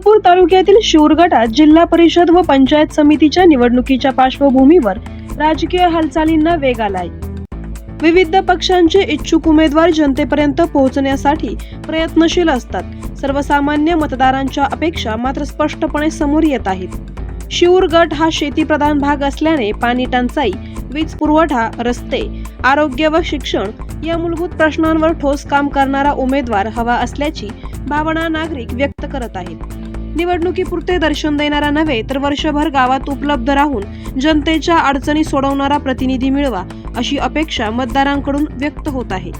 इंदापूर तालुक्यातील शिऊर जिल्हा परिषद व पंचायत समितीच्या निवडणुकीच्या पार्श्वभूमीवर राजकीय हालचालींना वेग आलाय. विविध पक्षांचे इच्छुक उमेदवार जनतेपर्यंत पोहोचण्यासाठी प्रयत्नशील असतात. सर्वसामान्य मतदारांच्या अपेक्षा मात्र स्पष्टपणे समोर येत आहेत. शिऊर गट हा शेतीप्रधान भाग असल्याने पाणी टंचाई वीज पुरवठा रस्ते आरोग्य व शिक्षण या मूलभूत प्रश्नांवर ठोस काम करणारा उमेदवार हवा असल्याची भावना नागरिक व्यक्त करत आहेत. निवडणुकीपुरते दर्शन देणारा नव्हे तर वर्षभर गावात उपलब्ध राहून जनतेच्या अडचणी सोडवणारा प्रतिनिधी मिळवा अशी अपेक्षा मतदारांकडून व्यक्त होत आहे.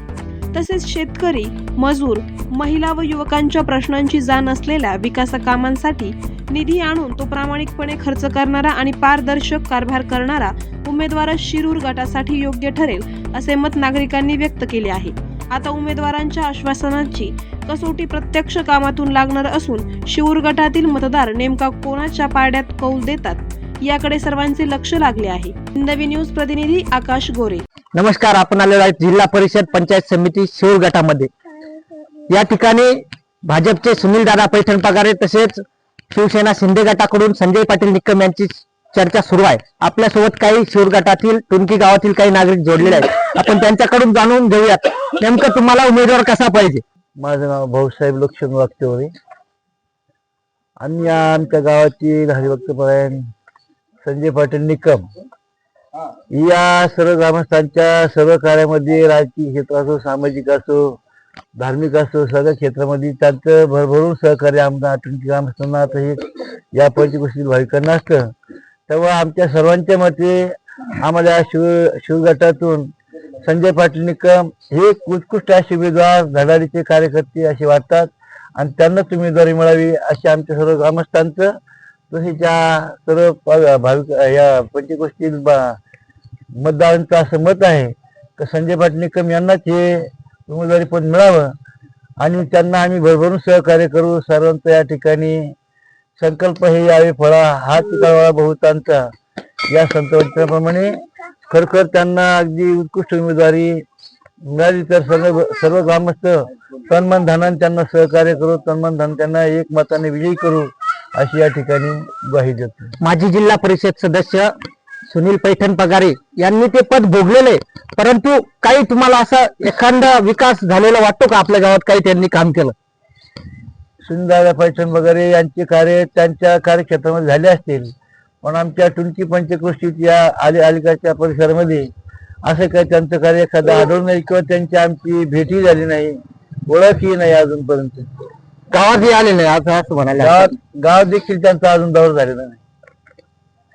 तसेच शेतकरी मजूर महिला व युवकांच्या प्रश्नांची जाण असलेल्या विकास कामांसाठी निधी आणून तो प्रामाणिकपणे खर्च करणारा आणि पारदर्शक कारभार करणारा उमेदवारच शिरूर गटासाठी योग्य ठरेल असे मत नागरिकांनी व्यक्त केले आहे. आता उमेदवारांच्या आश्वासनाची कसोटी प्रत्यक्ष कामातून लागणार असून शिऊर गटातील मतदार नेमका कोणाच्या पारड्यात कौल देतात याकडे सर्वांचे लक्ष लागले आहे. हिंदवी न्यूज प्रतिनिधी आकाश गोरे. नमस्कार आपण आलेलो आहे जिल्हा परिषद पंचायत समिती शिवूर गटामध्ये. या ठिकाणी भाजपचे सुनील दादा पैठण पगारे तसेच शिवसेना शिंदे गटाकडून संजय पाटील निकम यांची चर्चा सुरू आहे. आपल्यासोबत काही शिरूर गटातील टुनकी गावातील काही नागरिक जोडलेले आहेत. आपण त्यांच्याकडून जाणून घेऊयात. नेमकं तुम्हाला उमेदवार कसा पाहिजे? माझं नाव भाऊसाहेब लक्ष्मण वागतेवरे आणि आमच्या गावातील हरिभक्तपरायण संजय पाटील निकम. या सर्व ग्रामस्थांच्या सर्व कार्यामध्ये राजकीय क्षेत्र असो सामाजिक असो धार्मिक असो सगळ्या क्षेत्रामध्ये त्यांचं भरभरून सहकार्य आमच्या टुंकी ग्रामस्थांना आता हे या पंचकृषी भाविकांना असतं. तेव्हा आमच्या सर्वांच्या मते आम्हाला शिव शिवगटातून संजय पाटील निकम हे उत्कृष्ट असे उमेदवार धडाडीचे कार्यकर्ते असे वाटतात. आणि त्यांनाच उमेदवारी मिळावी असे आमच्या सर्व ग्रामस्थांचं तसेच या सर्व भाविक या पंचगोष्टी मतदारांचं असं मत आहे का संजय पाटील निकम यांनाच हे उमेदवारी पण मिळावं. आणि त्यांना आम्ही भरभरून सहकार्य करू. सर्वांचं या ठिकाणी संकल्प हे यावे फळा. हा चिकाळवाळा बहुतांचा. या संतवचनाप्रमाणे खरखर त्यांना अगदी उत्कृष्ट उमेदवारी मिळाली तर सर्व सर्व ग्रामस्थ तन्मान धनाने त्यांना सहकार्य करू तन्मान धन त्यांना एक मताने विजयी करू अशी या ठिकाणी ग्वाही देतो. माजी जिल्हा परिषद सदस्य सुनील पैठण पगारे यांनी ते पद भोगलेले परंतु काही तुम्हाला असा एखादा विकास झालेला वाटतो का? आपल्या गावात काही त्यांनी काम केलं? सुंदर पैठण वगैरे यांचे कार्य त्यांच्या कार्यक्षेत्रामध्ये झाले असतील. पण आमच्या टुंकी पंचकृषीत या आली अलीकडच्या परिसरामध्ये असं काही त्यांचं कार्य एखादं आढळून नाही किंवा त्यांची आमची भेटही झाली नाही ओळखही नाही अजूनपर्यंत. गावातही आले नाही असं असं म्हणाले गावात गाव देखील त्यांचा अजून दौर झालेला नाही.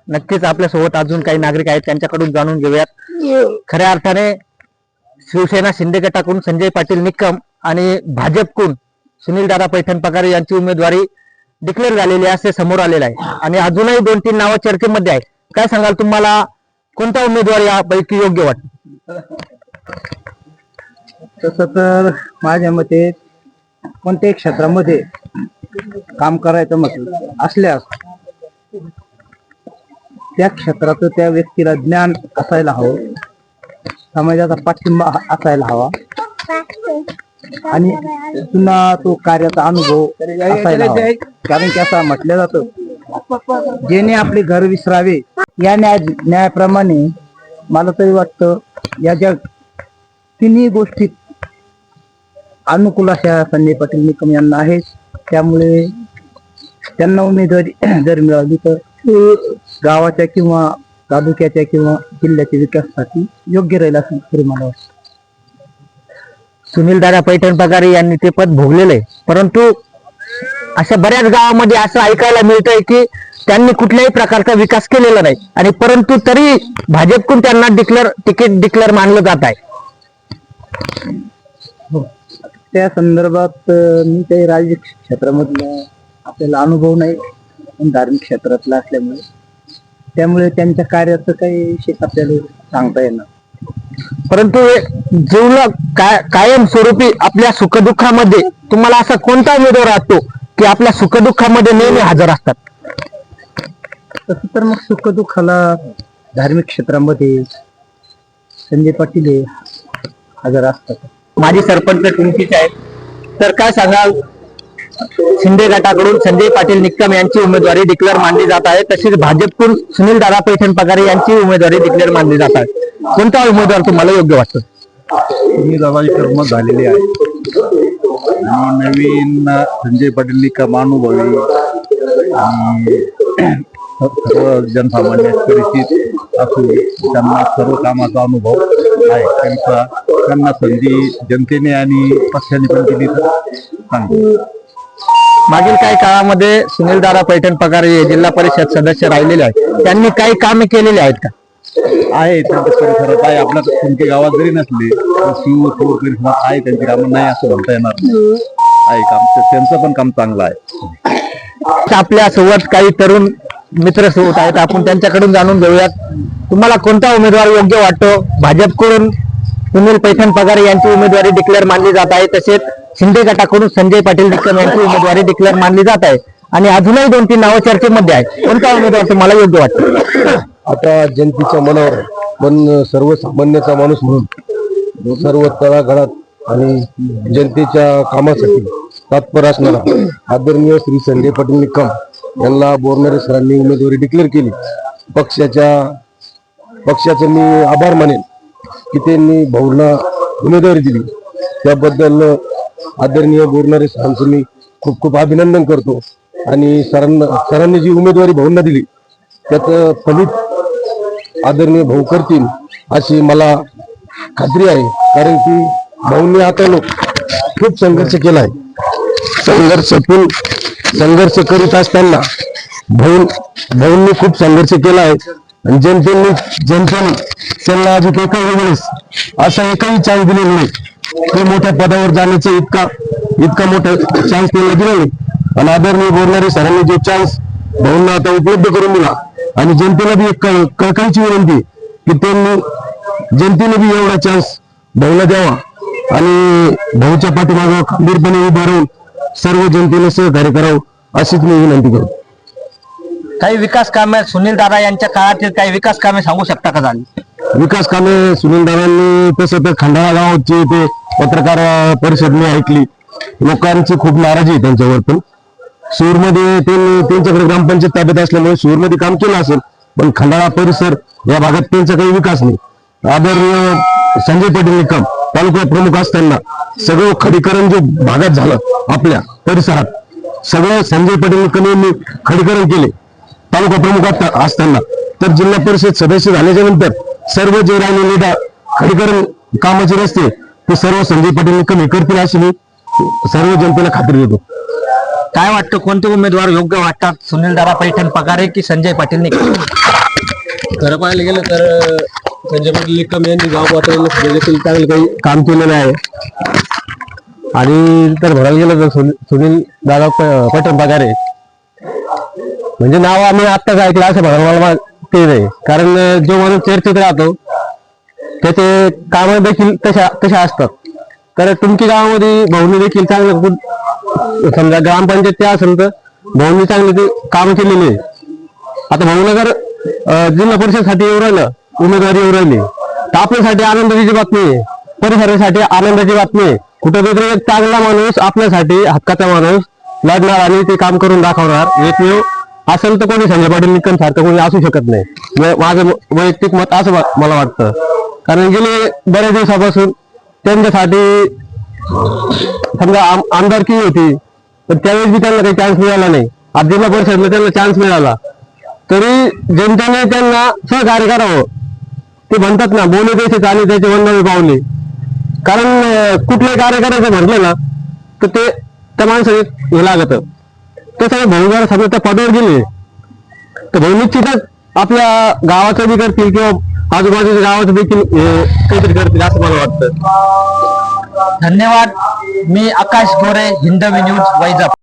नक्कीच आपल्यासोबत अजून काही नागरिक आहेत त्यांच्याकडून जाणून घेऊयात. खऱ्या अर्थाने शिवसेना शिंदे गटाकडून संजय पाटील निकम आणि भाजपकडून सुनील दादा पैठण पगारे यांची उमेदवारी डिक्लेअर झालेली आहे असे समोर आलेलं आहे. आणि अजूनही दोन तीन नावं चर्चेमध्ये आहेत. काय सांगाल तुम्हाला? कोणता उमेदवार यापैकी योग्य वाटतो? तसं तर माझ्या मते कोणत्याही क्षेत्रामध्ये काम करायचं म्हटलं असल्यास त्या क्षेत्राचं त्या व्यक्तीला ज्ञान असायला हवं. समाजाचा पाठिंबा असायला हवा. आणि पुन्हा तो कार्याचा अनुभव असायला हवा. कारण की असं म्हटलं जातं जेणे आपले घर विसरावे या न्याय न्यायाप्रमाणे मला तरी वाटतं या ज्या तिन्ही गोष्टीत अनुकूल अशा संजय पाटील निकम यांना आहे त्यामुळे त्यांना उमेदवारी जर मिळाली तर गावाच्या किंवा तालुक्याच्या किंवा जिल्ह्याच्या विकासासाठी योग्य राहील असं तरी मला वाटतं. सुनील दादा पैठण पगारे यांनी ते पद भोगलेलं. आहे परंतु अशा बऱ्याच गावामध्ये असं ऐकायला मिळतंय की त्यांनी कुठल्याही प्रकारचा विकास केलेला नाही. आणि परंतु तरी भाजपकडून त्यांना डिक्लेअर तिकीट डिक्लेअर मानलं जात आहे. हो. त्या संदर्भात मी काही राजकीय क्षेत्रामधला आपल्याला अनुभव नाही धार्मिक क्षेत्रातला असल्यामुळे. त्यामुळे त्यांच्या कार्याचं काही शेत आपल्याला सांगता येणार. परंतु जीवन काय कायम स्वरूपी आपल्या सुखदुःखामध्ये तुम्हाला असा कोणता उमेदवार असतो की आपल्या सुखदुःखामध्ये नेहमी हजर असतात? तसं तर मग सुखदुःखाला धार्मिक क्षेत्रामध्ये संजय पाटील हे हजर असतात. माजी सरपंच तुमचीच आहेत. तर काय सांगाल? शिंदे गटाकडून संजय पाटील निक्कम यांची उमेदवारी डिक्लेअर मानली जात आहे. तसेच भाजपकडून सुनील दादा पैठण पगारे यांची उमेदवारी डिक्लेअर मानली जात आहे. कोणता उमेदवार तुम्हाला योग्य वाटतो? तुम्ही दादाची कर्मत झालेली आहे. आणि नवीन संजय पाटील निकम अनुभवी आणि सर्व जनसामान्य परिचित असून त्यांना सर्व कामाचा अनुभव आहे. त्यांचा त्यांना संधी जनतेने आणि पक्षाने पण दिली तर चांगली. मागील काही काळामध्ये सुनील दादा पैठण पगारे हे जिल्हा परिषद सदस्य राहिलेले आहेत. त्यांनी काही कामे केलेली आहेत का? आहे त्यांच्या परिसरात आहे. आपल्या तुमच्या गावात जरी नसले तर शिव थोर परिसरात आहे त्यांची कामं नाही असं म्हणता येणार नाही. आहे काम. त्यांचं पण काम चांगलं आहे. आपल्यासोबत काही तरुण मित्र सोबत आहेत आपण त्यांच्याकडून जाणून घेऊयात. तुम्हाला कोणता उमेदवार योग्य वाटतो? भाजपकडून सुनील पैठण पगारे यांची उमेदवारी डिक्लेअर मानली जात आहे. तसेच शिंदे गटाकडून संजय पाटील निकम यांची उमेदवारी डिक्लेअर मानली जात आहे. आणि अजूनही दोन तीन नावं चर्चेमध्ये आहेत. कोणता उमेदवार तुम्हाला योग्य वाटतो? आता जनतेच्या मनावर पण सर्वसामान्याचा माणूस म्हणून सर्व तळागाळात आणि जनतेच्या कामासाठी तत्पर असणारा आदरणीय श्री संजय पाटील निकम यांना बोरणारे सरांनी उमेदवारी डिक्लेअर केली. पक्षाच्या पक्षाचे मी आभार मानेन की त्यांनी भाऊला उमेदवारी दिली. त्याबद्दल आदरणीय बोरणारे सरांचं मी खूप खूप अभिनंदन करतो. आणि सरांना सरांनी जी उमेदवारी भाऊंना दिली त्याचं फलित आदरणीय भाऊ करतील अशी मला खात्री आहे. कारण की भाऊंनी आता लोक खूप संघर्ष केलाय संघर्षातून संघर्ष करीत असताना भाऊ भाऊंनी खूप संघर्ष केला आहे. आणि जनतेने जनतेने त्यांना अजून एका वेळेस असा एकही चान्स दिलेला नाही. ते मोठ्या पदावर जाण्याचा इतका इतका मोठा चान्स त्यांना दिला नाही. आणि आदरणीय बोलणारे सरांनी जो चान्स भाऊंना आता उपलब्ध करून दिला आणि जनतेला बी एक कळ- कळकळीची विनंती की त्यांनी जनतेने बी एवढा चान्स भाऊला द्यावा आणि भाऊच्या पाठीमागं खंबीरपणे उभं राहून सर्व जनतेने सहकार्य करावं अशीच मी विनंती करतो. काही विकास कामे सुनील दादा यांच्या काळातील काही विकास कामे सांगू शकता का झाली? विकास कामे सुनील दादांनी तसं तर खंडाळा गावाची ते पत्रकार परिषद मी ऐकली. लोकांची खूप नाराजी आहे त्यांच्यावर पण. सूरमध्ये त्यांच्याकडे ग्रामपंचायत ताब्यात असल्यामुळे सूरमध्ये काम केलं असेल पण खंडाळा परिसर या भागात त्यांचा काही विकास नाही. आदरणीय संजय पाटील निकम तालुका प्रमुख असताना सगळं खडीकरण जे भागात झालं आपल्या परिसरात सगळं संजय पाटील निकम यांनी खडीकरण केले. तालुका प्रमुख असताना तर जिल्हा परिषद सदस्य झाल्याच्यानंतर सर्व जे राहिलेले नेता खडीकरण कामाचे रस्ते ते सर्व संजय पाटील निकम हे करतील अशी मी सर्व जनतेला खात्री देतो. काय वाटतं कोणते उमेदवार योग्य वाटतात? सुनील दादा पैठण पगारे की संजय पाटील निकम खरं पाहायला गेलं तर संजय पाटील निकम यांनी गाव पातळीला देखील चांगलं काही काम केलेलं आहे. आणि तर भरायला गेलं तर सुनील- सुनील दादा प- पटण पगारे म्हणजे नाव आम्ही आत्ताच ऐकलं असं भरायला मला ते नाही. कारण जो माणूस चर्चेत राहतो त्याचे काम देखील तशा तशा असतात. तर तुमच्या गावामध्ये भाऊनी देखील चांगलं समजा ग्रामपंचायत त्या असेल तर भाऊनी चांगले ते काम केलेले आहे. आता भाऊला जर अं, जिल्हा परिषदसाठी येऊ राहिलं उमेदवारी येऊ राहिली तर आपल्यासाठी आनंदाची बातमी आहे. परिसरासाठी आनंदाची बातमी आहे. कुठेतरी एक चांगला माणूस आपल्यासाठी हक्काचा माणूस लढणार आणि ते काम करून दाखवणार. एकमेव असेल तर कोणी संजय पाटील निकम सारखं कोणी असू शकत नाही. माझं वैयक्तिक मत असं वा- मला वाटतं. कारण गेले बऱ्याच दिवसापासून त्यांच्यासाठी समजा आम- आमदारकी होती पण त्यावेळेस बी त्यांना काही चान्स मिळाला नाही. आज जिल्हा परिषदला त्यांना चान्स मिळाला. तरी जनतेने त्यांना सहकार्य करावं. ते म्हणतात ना बोलू देशात आणि त्याचे वंदवे पावले कारण कुठले कुठलंही कार्य करायचं म्हटलं ना तर ते त्या माणसाने हे लागत. तसं भाऊ जर समजा त्या पदावर गेले तर भाऊ निश्चितच आपल्या गावाचं बी करतील किंवा आजूबाजूच्या गावात देखील हे काहीतरी करतील असं मला वाटतं. धन्यवाद. मी आकाश गोरे हिंदवी न्यूज वैजापूर.